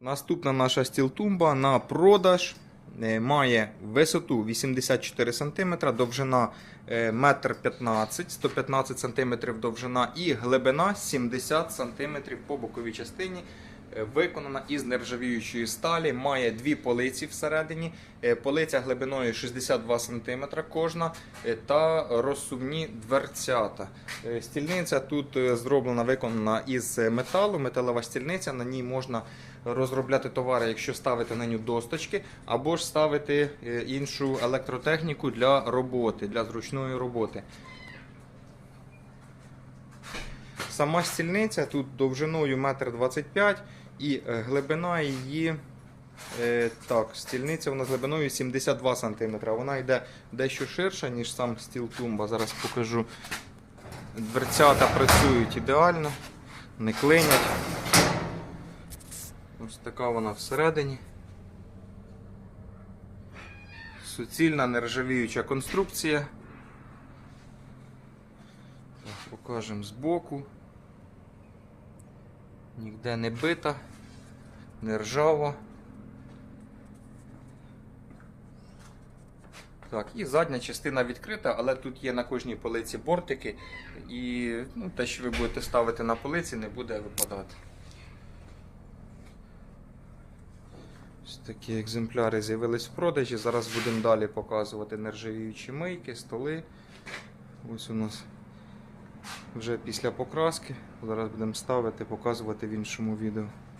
Наступна наша стілтумба на продаж е, має висоту 84 см, довжина е, 1,15 м, 115 см довжина і глибина 70 см по боковій частині. Е, Виконана із нержавіючої сталі, має дві полиці всередині, е, полиця глибиною 62 см кожна е, та розсувні дверцята. Стільниця тут зроблена, виконана із металу, металева стільниця. На ній можна розробляти товари, якщо ставити на нього досточки, або ж ставити іншу електротехніку для роботи, для зручної роботи. Сама стільниця тут довжиною 1,25 м і е, глибина її. е, Так, стільниця вона з глибиною 72 см. Вона йде дещо ширша, ніж сам стіл тумба. Зараз покажу. Дверцята працюють ідеально, не клинять. Ось така вона всередині. Суцільна нержавіюча конструкція. Так, покажемо збоку. Ніде не бита, не ржава. Так, і задня частина відкрита, але тут є на кожній полиці бортики, і ну, те, що ви будете ставити на полиці, не буде випадати. Ось такі екземпляри з'явились в продажі. Зараз будемо далі показувати нержавіючі мийки, столи. Ось у нас вже після покраски. Зараз будемо ставити, показувати в іншому відео.